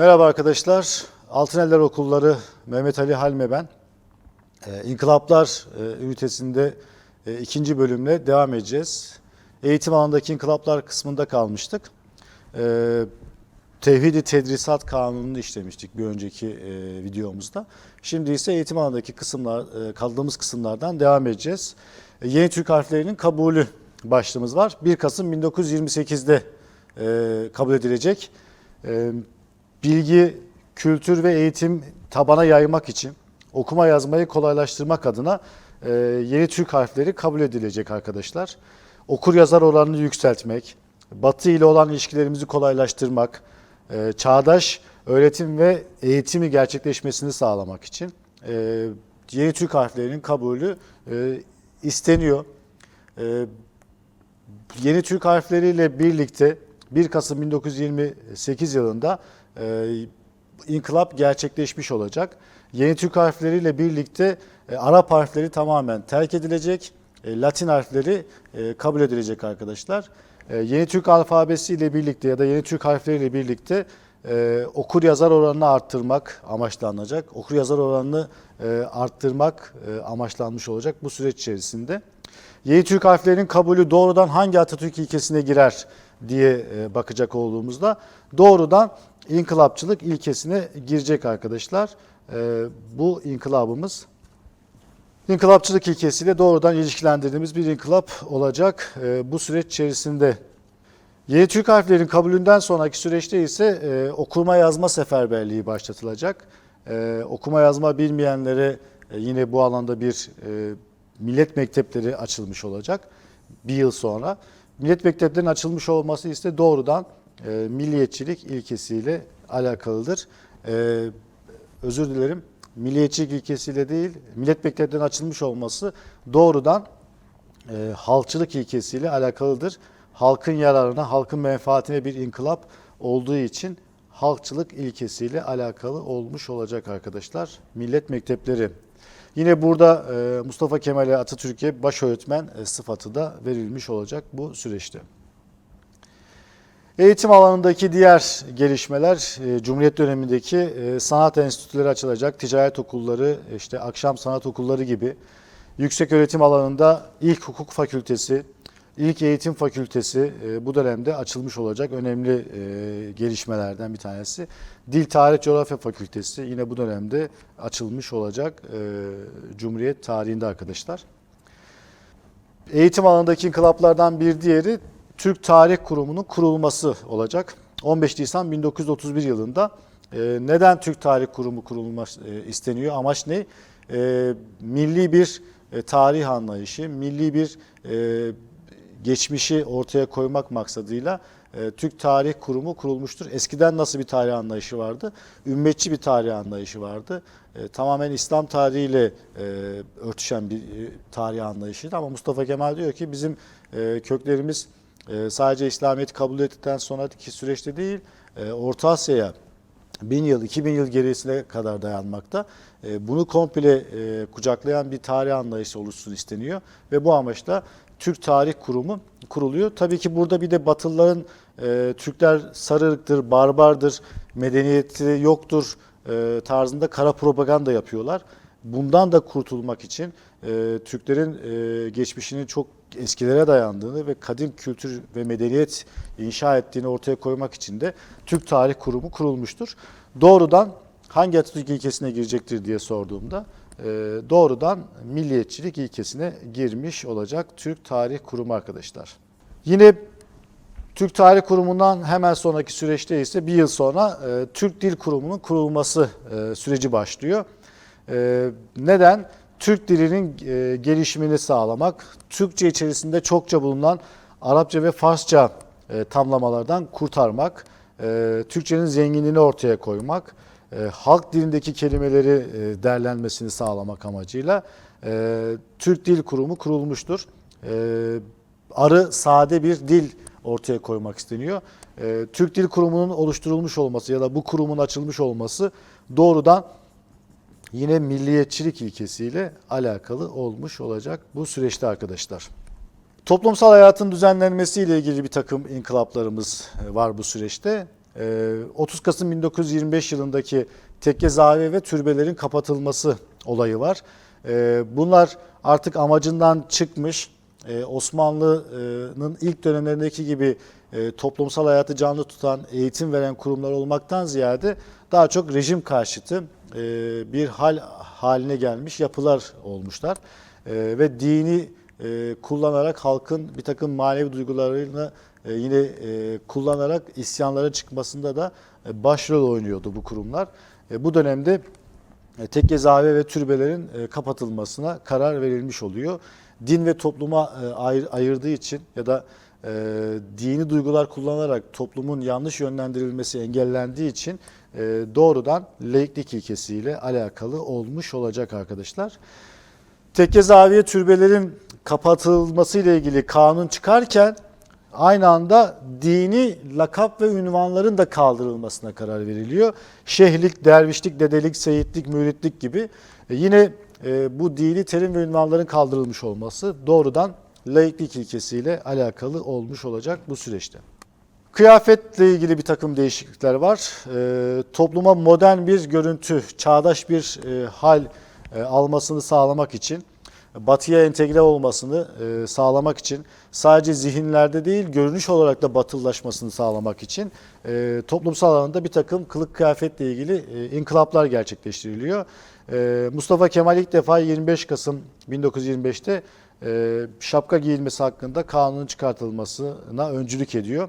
Merhaba arkadaşlar. Altıneller Okulları Mehmet Ali Halme ben. Ee, İnkılaplar e, ünitesinde e, ikinci bölümle devam edeceğiz. Eğitim alanındaki inkılaplar kısmında kalmıştık. Ee, Tevhidi Tedrisat Kanunu'nu işlemiştik bir önceki e, videomuzda. Şimdi ise eğitim alanındaki kısımlar, e, kaldığımız kısımlardan devam edeceğiz. E, Yeni Türk harflerinin kabulü başlığımız var. 1 Kasım 1928'de e, kabul edilecek. E, bilgi, kültür ve eğitim tabana yaymak için okuma yazmayı kolaylaştırmak adına e, yeni Türk harfleri kabul edilecek arkadaşlar. Okur yazar oranını yükseltmek, Batı ile olan ilişkilerimizi kolaylaştırmak, e, çağdaş öğretim ve eğitimi gerçekleşmesini sağlamak için e, yeni Türk harflerinin kabulü e, isteniyor. E, yeni Türk harfleriyle birlikte 1 Kasım 1928 yılında inkılap gerçekleşmiş olacak. Yeni Türk harfleriyle birlikte e, Arap harfleri tamamen terk edilecek. E, Latin harfleri e, kabul edilecek arkadaşlar. Yeni Türk alfabesi ile birlikte ya da yeni Türk harfleriyle birlikte e, okur yazar oranını arttırmak amaçlanacak. Okur yazar oranını e, arttırmak e, amaçlanmış olacak bu süreç içerisinde. Yeni Türk harflerinin kabulü doğrudan hangi Atatürk ilkesine girer diye bakacak olduğumuzda doğrudan inkılapçılık ilkesine girecek arkadaşlar. E, Bu inkılabımız inkılapçılık ilkesiyle doğrudan ilişkilendirdiğimiz bir inkılap olacak e, bu süreç içerisinde. Yeni Türk harflerinin kabulünden sonraki süreçte ise e, okuma yazma seferberliği başlatılacak. E, okuma yazma bilmeyenlere e, yine bu alanda bir e, millet mektepleri açılmış olacak bir yıl sonra. Millet mekteplerinin açılmış olması ise doğrudan e, milliyetçilik ilkesiyle alakalıdır. E, özür dilerim. Milliyetçilik ilkesiyle değil, millet mekteplerinin açılmış olması doğrudan e, halkçılık ilkesiyle alakalıdır. Halkın yararına, halkın menfaatine bir inkılap olduğu için halkçılık ilkesiyle alakalı olmuş olacak arkadaşlar. Millet mektepleri. Yine burada e, Mustafa Kemal Atatürk'e baş öğretmen e, sıfatı da verilmiş olacak bu süreçte. Eğitim alanındaki diğer gelişmeler e, Cumhuriyet dönemindeki e, sanat enstitüleri açılacak, ticaret okulları, işte akşam sanat okulları gibi. Yüksek öğretim alanında ilk hukuk fakültesi, ilk eğitim fakültesi e, bu dönemde açılmış olacak önemli gelişmelerden bir tanesi. Dil Tarih Coğrafya Fakültesi yine bu dönemde açılmış olacak Cumhuriyet tarihinde arkadaşlar. Eğitim alanındaki inkılaplardan bir diğeri Türk Tarih Kurumu'nun kurulması olacak. 15 Nisan 1931 yılında e, neden Türk Tarih Kurumu kurulması e, isteniyor? Amaç ne? E, milli bir e, tarih anlayışı, milli bir e, geçmişi ortaya koymak maksadıyla e, Türk Tarih Kurumu kurulmuştur. Eskiden nasıl bir tarih anlayışı vardı? Ümmetçi bir tarih anlayışı vardı. E, tamamen İslam tarihiyle e, örtüşen bir e, tarih anlayışıydı ama Mustafa Kemal diyor ki bizim e, köklerimiz e, sadece İslamiyet'i kabul ettikten sonraki süreçte değil, e, Orta Asya'ya 1000 yıl, 2000 yıl gerisine kadar dayanmakta. E, Bunu komple e, kucaklayan bir tarih anlayışı oluşsun isteniyor ve bu amaçla Türk Tarih Kurumu kuruluyor. Tabii ki burada bir de Batılıların e, Türkler sarı ırktır, barbardır, medeniyeti yoktur e, tarzında kara propaganda yapıyorlar. Bundan da kurtulmak için e, Türklerin e, geçmişinin çok eskilere dayandığını ve kadim kültür ve medeniyet inşa ettiğini ortaya koymak için de Türk Tarih Kurumu kurulmuştur. Doğrudan hangi Atatürk ilkesine girecektir diye sorduğumda e, doğrudan milliyetçilik ilkesine girmiş olacak Türk Tarih Kurumu arkadaşlar. Yine Türk Tarih Kurumu'ndan hemen sonraki süreçte ise bir yıl sonra e, Türk Dil Kurumu'nun kurulması e, süreci başlıyor. E, neden? Türk dilinin e, gelişimini sağlamak, Türkçe içerisinde çokça bulunan Arapça ve Farsça e, tamlamalardan kurtarmak, e, Türkçenin zenginliğini ortaya koymak, halk dilindeki kelimeleri derlenmesini sağlamak amacıyla Türk Dil Kurumu kurulmuştur. Arı sade bir dil ortaya koymak isteniyor. Türk Dil Kurumu'nun oluşturulmuş olması ya da bu kurumun açılmış olması doğrudan yine milliyetçilik ilkesiyle alakalı olmuş olacak bu süreçte arkadaşlar. Toplumsal hayatın düzenlenmesiyle ilgili bir takım inkılaplarımız e, var bu süreçte. e, 30 Kasım 1925 yılındaki tekke zaviye ve türbelerin kapatılması olayı var. E, Bunlar artık amacından çıkmış. E, Osmanlı'nın ilk dönemlerindeki gibi e, toplumsal hayatı canlı tutan, eğitim veren kurumlar olmaktan ziyade daha çok rejim karşıtı e, bir hal haline gelmiş yapılar olmuşlar. E, Ve dini e, kullanarak halkın bir takım manevi duygularını e, yine e, kullanarak isyanlara çıkmasında da e, başrol oynuyordu bu kurumlar. E, Bu dönemde e, tekke zaviye ve türbelerin e, kapatılmasına karar verilmiş oluyor. Din ve topluma e, ayır- ayırdığı için ya da e, dini duygular kullanarak toplumun yanlış yönlendirilmesi engellendiği için e, doğrudan laiklik ilkesiyle alakalı olmuş olacak arkadaşlar. Tekke zaviye türbelerin kapatılması ile ilgili kanun çıkarken aynı anda dini lakap ve ünvanların da kaldırılmasına karar veriliyor. Şehlik, dervişlik, dedelik, seyitlik, müritlik gibi E, yine e, bu dini terim ve ünvanların kaldırılmış olması doğrudan laiklik ilkesiyle alakalı olmuş olacak bu süreçte. Kıyafetle ilgili bir takım değişiklikler var. E, topluma modern bir görüntü, çağdaş bir e, hal e, almasını sağlamak için, batıya entegre olmasını e, sağlamak için, sadece zihinlerde değil görünüş olarak da batılılaşmasını sağlamak için e, toplumsal alanda bir takım kılık kıyafetle ilgili e, inkılaplar gerçekleştiriliyor. E, Mustafa Kemal ilk defa 25 Kasım 1925'te e, şapka giyilmesi hakkında kanunun çıkartılmasına öncülük ediyor.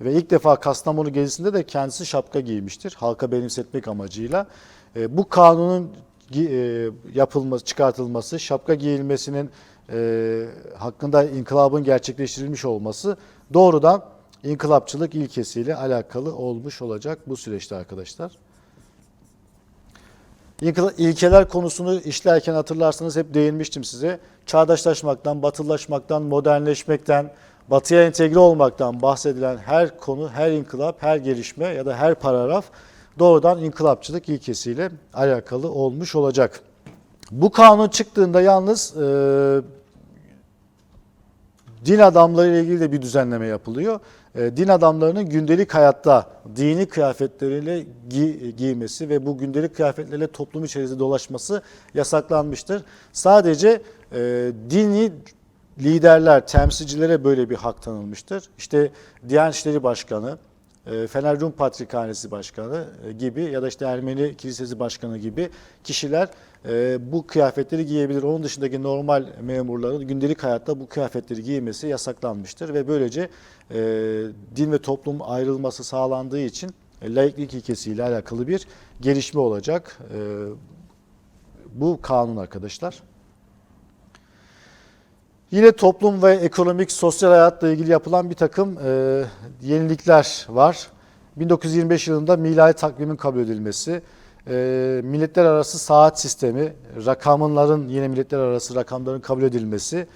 Ve ilk defa Kastamonu gezisinde de kendisi şapka giymiştir. Halka benimsetmek amacıyla. E, bu kanunun e, yapılması, çıkartılması, şapka giyilmesinin e, hakkında inkılabın gerçekleştirilmiş olması doğrudan inkılapçılık ilkesiyle alakalı olmuş olacak bu süreçte arkadaşlar. İlke- İlkeler konusunu işlerken hatırlarsanız hep değinmiştim size. Çağdaşlaşmaktan, batılılaşmaktan, modernleşmekten, batıya entegre olmaktan bahsedilen her konu, her inkılap, her gelişme ya da her paragraf doğrudan inkılapçılık ilkesiyle alakalı olmuş olacak. Bu kanun çıktığında yalnız e, din adamları ile ilgili de bir düzenleme yapılıyor. E, din adamlarının gündelik hayatta dini kıyafetleriyle gi- giymesi ve bu gündelik kıyafetlerle toplum içerisinde dolaşması yasaklanmıştır. Sadece e, dini liderler, temsilcilere böyle bir hak tanınmıştır. İşte Diyanet İşleri Başkanı, Fener Rum Patrikhanesi Başkanı e, gibi ya da işte Ermeni Kilisesi Başkanı gibi kişiler e, bu kıyafetleri giyebilir. Onun dışındaki normal memurların gündelik hayatta bu kıyafetleri giymesi yasaklanmıştır ve böylece e, din ve toplum ayrılması sağlandığı için e, laiklik ilkesiyle alakalı bir gelişme olacak. E, bu kanun arkadaşlar. Yine toplum ve ekonomik, sosyal hayatla ilgili yapılan bir takım e, yenilikler var. 1925 yılında miladi takvimin kabul edilmesi, e, milletler arası saat sistemi, rakamların yine milletler arası rakamların kabul edilmesi,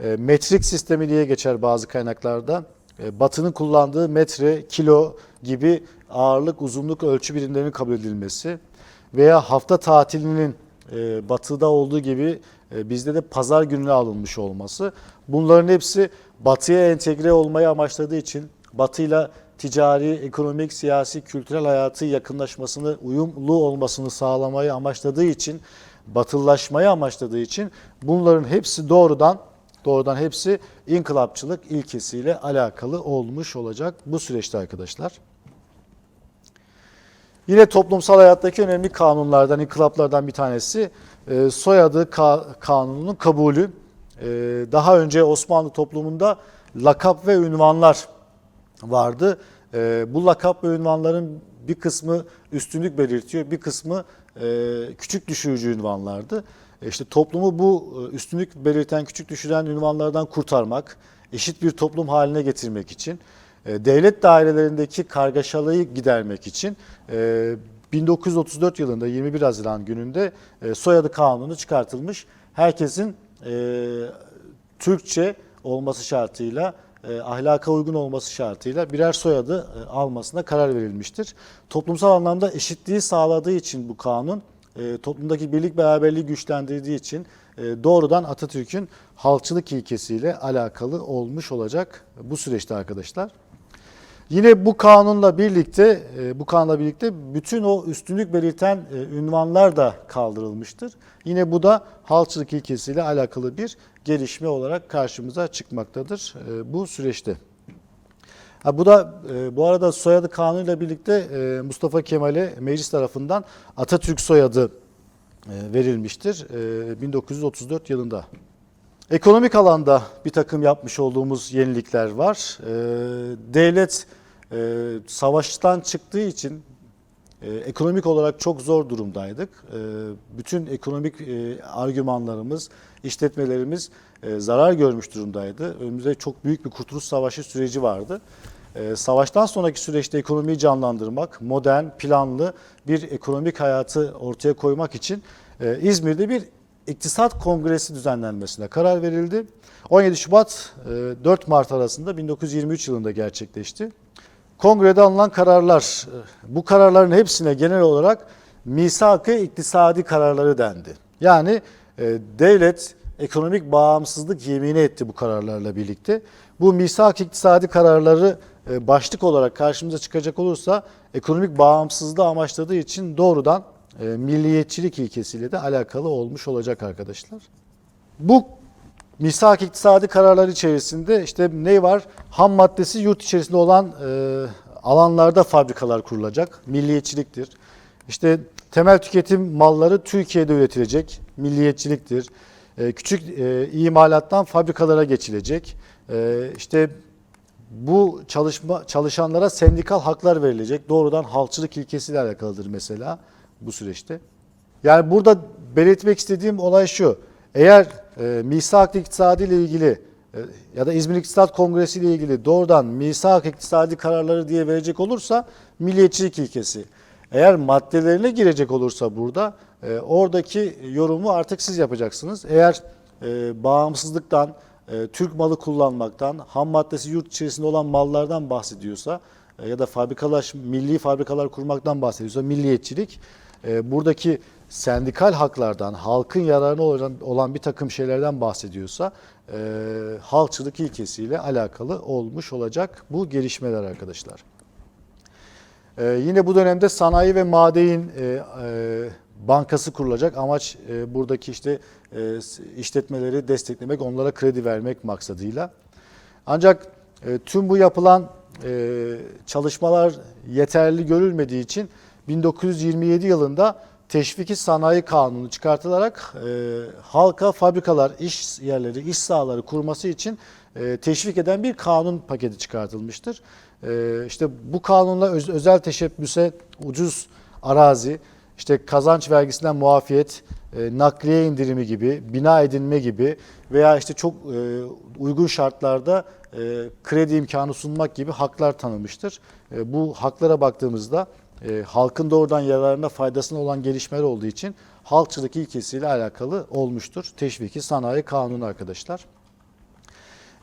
e, metrik sistemi diye geçer bazı kaynaklarda. E, Batı'nın kullandığı metre, kilo gibi ağırlık, uzunluk ölçü birimlerinin kabul edilmesi veya hafta tatilinin e, batıda olduğu gibi bizde de pazar gününe alınmış olması. Bunların hepsi batıya entegre olmayı amaçladığı için batıyla ticari, ekonomik, siyasi, kültürel hayatı yakınlaşmasını, uyumlu olmasını sağlamayı amaçladığı için, batılılaşmayı amaçladığı için bunların hepsi doğrudan doğrudan hepsi inkılapçılık ilkesiyle alakalı olmuş olacak bu süreçte arkadaşlar. Yine toplumsal hayattaki önemli kanunlardan, inkılaplardan bir tanesi e, soyadı ka- kanununun kabulü. E, daha önce Osmanlı toplumunda lakap ve ünvanlar vardı. E, bu lakap ve ünvanların bir kısmı üstünlük belirtiyor, bir kısmı e, küçük düşürücü ünvanlardı. E, İşte toplumu bu e, üstünlük belirten, küçük düşüren ünvanlardan kurtarmak, eşit bir toplum haline getirmek için, e, devlet dairelerindeki kargaşalığı gidermek için 1934 yılında 21 Haziran gününde e, soyadı kanunu çıkartılmış. Herkesin e, Türkçe olması şartıyla, e, ahlaka uygun olması şartıyla birer soyadı e, almasına karar verilmiştir. Toplumsal anlamda eşitliği sağladığı için bu kanun, e, toplumdaki birlik beraberliği güçlendirdiği için e, doğrudan Atatürk'ün halkçılık ilkesiyle alakalı olmuş olacak bu süreçte arkadaşlar. Yine bu kanunla birlikte e, bu kanunla birlikte bütün o üstünlük belirten e, ünvanlar da kaldırılmıştır. Yine bu da halkçılık ilkesiyle alakalı bir gelişme olarak karşımıza çıkmaktadır e, bu süreçte. Ha, bu da bu arada soyadı kanunuyla birlikte Mustafa Kemal'e meclis tarafından Atatürk soyadı verilmiştir e, 1934 yılında. Ekonomik alanda bir takım yapmış olduğumuz yenilikler var. E, devlet e, savaştan çıktığı için e, ekonomik olarak çok zor durumdaydık. E, bütün ekonomik argümanlarımız, işletmelerimiz zarar görmüş durumdaydı. Önümüzde çok büyük bir kurtuluş savaşı süreci vardı. Savaştan sonraki süreçte ekonomiyi canlandırmak, modern, planlı bir ekonomik hayatı ortaya koymak için İzmir'de bir İktisat Kongresi düzenlenmesine karar verildi. 17 Şubat e, 4 Mart arasında 1923 yılında gerçekleşti. Kongrede alınan kararlar, e, bu kararların hepsine genel olarak misak-ı iktisadi kararları dendi. Yani e, devlet ekonomik bağımsızlık yemini etti bu kararlarla birlikte. Bu misak-ı iktisadi kararları e, başlık olarak karşımıza çıkacak olursa ekonomik bağımsızlığı amaçladığı için doğrudan e, milliyetçilik ilkesiyle de alakalı olmuş olacak arkadaşlar. Bu misak iktisadi kararlar içerisinde işte ne var? Ham maddesi yurt içerisinde olan e, alanlarda fabrikalar kurulacak. Milliyetçiliktir. İşte temel tüketim malları Türkiye'de üretilecek. Milliyetçiliktir. E, küçük e, imalattan fabrikalara geçilecek. E, işte bu çalışma çalışanlara sendikal haklar verilecek. Doğrudan halkçılık ilkesiyle alakalıdır mesela bu süreçte. Yani burada belirtmek istediğim olay şu. Eğer e, misak iktisadi ile ilgili e, ya da İzmir İktisat Kongresi ile ilgili doğrudan misak iktisadi kararları diye verecek olursa milliyetçilik ilkesi. Eğer maddelerine girecek olursa burada e, oradaki yorumu artık siz yapacaksınız. Eğer e, bağımsızlıktan, e, Türk malı kullanmaktan, ham maddesi yurt içerisinde olan mallardan bahsediyorsa e, ya da fabrikalar, milli fabrikalar kurmaktan bahsediyorsa milliyetçilik buradaki sendikal haklardan, halkın yararına olan, bir takım şeylerden bahsediyorsa e, halkçılık ilkesiyle alakalı olmuş olacak bu gelişmeler arkadaşlar. E, yine bu dönemde sanayi ve madenin e, e, bankası kurulacak. Amaç e, buradaki işte e, işletmeleri desteklemek, onlara kredi vermek maksadıyla. Ancak tüm bu yapılan çalışmalar yeterli görülmediği için 1927 yılında Teşviki Sanayi Kanunu çıkartılarak e, halka fabrikalar, iş yerleri, iş sahaları kurması için e, teşvik eden bir kanun paketi çıkartılmıştır. E, işte bu kanunla öz, özel teşebbüse ucuz arazi, işte kazanç vergisinden muafiyet, e, nakliye indirimi gibi, bina edinme gibi veya işte çok e, uygun şartlarda e, kredi imkanı sunmak gibi haklar tanımıştır. E, bu haklara baktığımızda e, halkın doğrudan yararına faydasına olan gelişmeler olduğu için halkçılık ilkesiyle alakalı olmuştur. Teşviki Sanayi Kanunu arkadaşlar.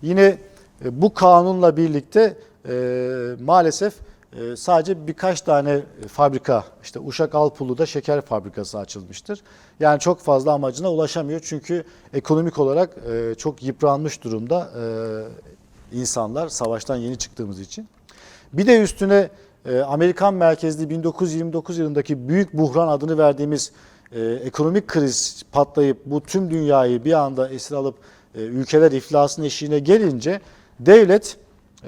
Yine e, bu kanunla birlikte e, maalesef e, sadece birkaç tane fabrika, işte Uşak Alpulu'da şeker fabrikası açılmıştır. Yani çok fazla amacına ulaşamıyor çünkü ekonomik olarak e, çok yıpranmış durumda e, insanlar savaştan yeni çıktığımız için. Bir de üstüne e, Amerikan merkezli 1929 yılındaki büyük buhran adını verdiğimiz e, ekonomik kriz patlayıp bu tüm dünyayı bir anda esir alıp e, ülkeler iflasın eşiğine gelince devlet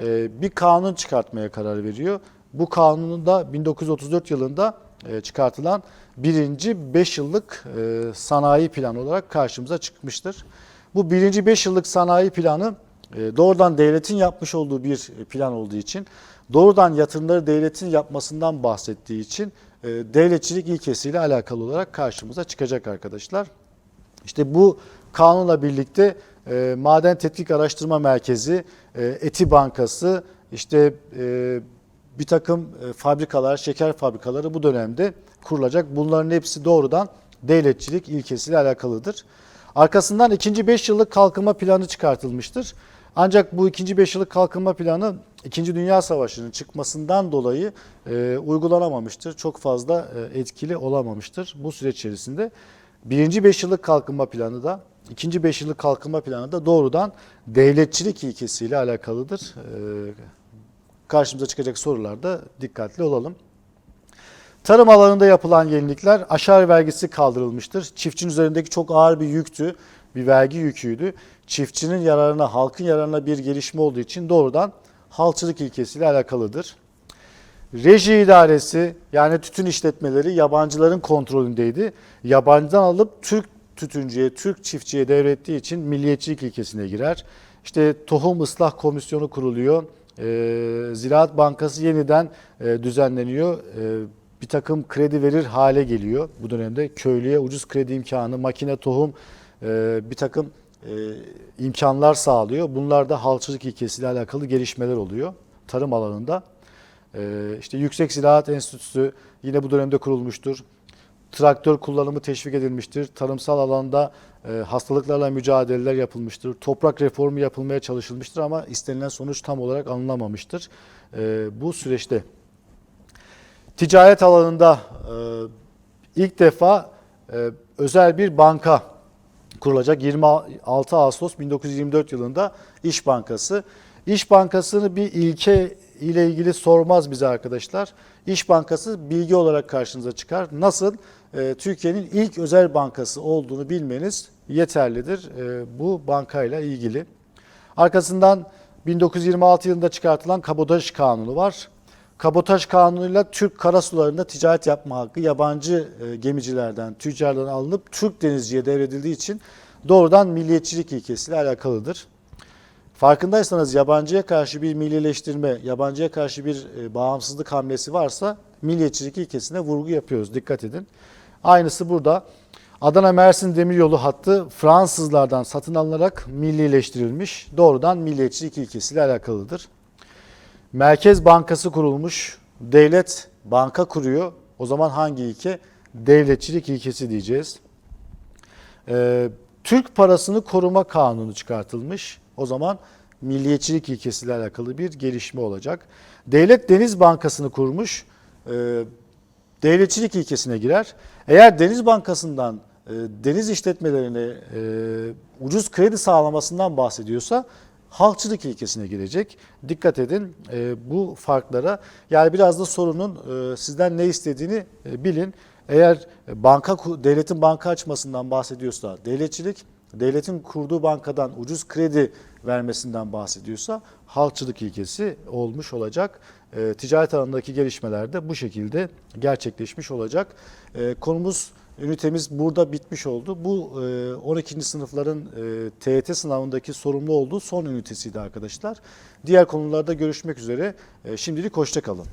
e, bir kanun çıkartmaya karar veriyor. Bu kanunun da 1934 yılında çıkartılan birinci 5 yıllık sanayi planı olarak karşımıza çıkmıştır. Bu birinci 5 yıllık sanayi planı doğrudan devletin yapmış olduğu bir plan olduğu için doğrudan yatırımları devletin yapmasından bahsettiği için e, devletçilik ilkesiyle alakalı olarak karşımıza çıkacak arkadaşlar. İşte bu kanunla birlikte e, Maden Tetkik Araştırma Merkezi, e, Eti Bankası, işte bir takım fabrikalar, şeker fabrikaları bu dönemde kurulacak. Bunların hepsi doğrudan devletçilik ilkesiyle alakalıdır. Arkasından ikinci 5 yıllık kalkınma planı çıkartılmıştır. Ancak bu ikinci 5 yıllık kalkınma planı İkinci Dünya Savaşı'nın çıkmasından dolayı e, uygulanamamıştır. Çok fazla e, etkili olamamıştır bu süreç içerisinde. Birinci 5 yıllık kalkınma planı da, ikinci 5 yıllık kalkınma planı da doğrudan devletçilik ilkesiyle alakalıdır. E, karşımıza çıkacak sorularda dikkatli olalım. Tarım alanında yapılan yenilikler aşar vergisi kaldırılmıştır. Çiftçinin üzerindeki çok ağır bir yüktü, bir vergi yüküydü. Çiftçinin yararına, halkın yararına bir gelişme olduğu için doğrudan halkçılık ilkesiyle alakalıdır. Reji idaresi yani tütün işletmeleri yabancıların kontrolündeydi. Yabancıdan alıp Türk tütüncüye, Türk çiftçiye devrettiği için milliyetçilik ilkesine girer. İşte tohum ıslah komisyonu kuruluyor. Ee, Ziraat Bankası yeniden e, düzenleniyor. Ee, bir takım kredi verir hale geliyor bu dönemde. Köylüye ucuz kredi imkanı, makine tohum e, bir takım e, imkanlar sağlıyor. Bunlar da halkçılık ilkesiyle alakalı gelişmeler oluyor tarım alanında. Ee, işte Yüksek Ziraat Enstitüsü yine bu dönemde kurulmuştur. Traktör kullanımı teşvik edilmiştir. Tarımsal alanda e, hastalıklarla mücadeleler yapılmıştır. Toprak reformu yapılmaya çalışılmıştır ama istenilen sonuç tam olarak alınamamıştır e, bu süreçte. Ticaret alanında e, ilk defa e, özel bir banka kurulacak 26 Ağustos 1924 yılında İş Bankası. İş Bankası'nı bir ilke ile ilgili sormaz bize arkadaşlar. İş Bankası bilgi olarak karşınıza çıkar. Nasıl? Ee, Türkiye'nin ilk özel bankası olduğunu bilmeniz yeterlidir ee, bu bankayla ilgili. Arkasından 1926 yılında çıkartılan Kabotaj Kanunu var. Kabotaj Kanunu'yla Türk karasularında ticaret yapma hakkı yabancı e, gemicilerden, tüccarlardan alınıp Türk denizciye devredildiği için doğrudan milliyetçilik ilkesiyle alakalıdır. Farkındaysanız yabancıya karşı bir millileştirme, yabancıya karşı bir e, bağımsızlık hamlesi varsa milliyetçilik ilkesine vurgu yapıyoruz. Dikkat edin. Aynısı burada. Adana Mersin Demiryolu hattı Fransızlardan satın alınarak millileştirilmiş. Doğrudan milliyetçilik ilkesiyle alakalıdır. Merkez Bankası kurulmuş. Devlet banka kuruyor. O zaman hangi ilke? Devletçilik ilkesi diyeceğiz. Ee, Türk parasını koruma kanunu çıkartılmış. O zaman milliyetçilik ilkesiyle alakalı bir gelişme olacak. Devlet Deniz Bankası'nı kurmuş. Ee, devletçilik ilkesine girer. Eğer Deniz Bankası'ndan e, deniz işletmelerine e, ucuz kredi sağlamasından bahsediyorsa halkçılık ilkesine girecek. Dikkat edin e, bu farklara. Yani biraz da sorunun e, sizden ne istediğini e, bilin. Eğer banka devletin banka açmasından bahsediyorsa devletçilik, devletin kurduğu bankadan ucuz kredi vermesinden bahsediyorsa halkçılık ilkesi olmuş olacak. E, ticaret alanındaki gelişmeler de bu şekilde gerçekleşmiş olacak. E, konumuz Ünitemiz burada bitmiş oldu. Bu e, 12. sınıfların e, TYT sınavındaki sorumlu olduğu son ünitesiydi arkadaşlar. Diğer konularda görüşmek üzere. E, şimdilik hoşça kalın.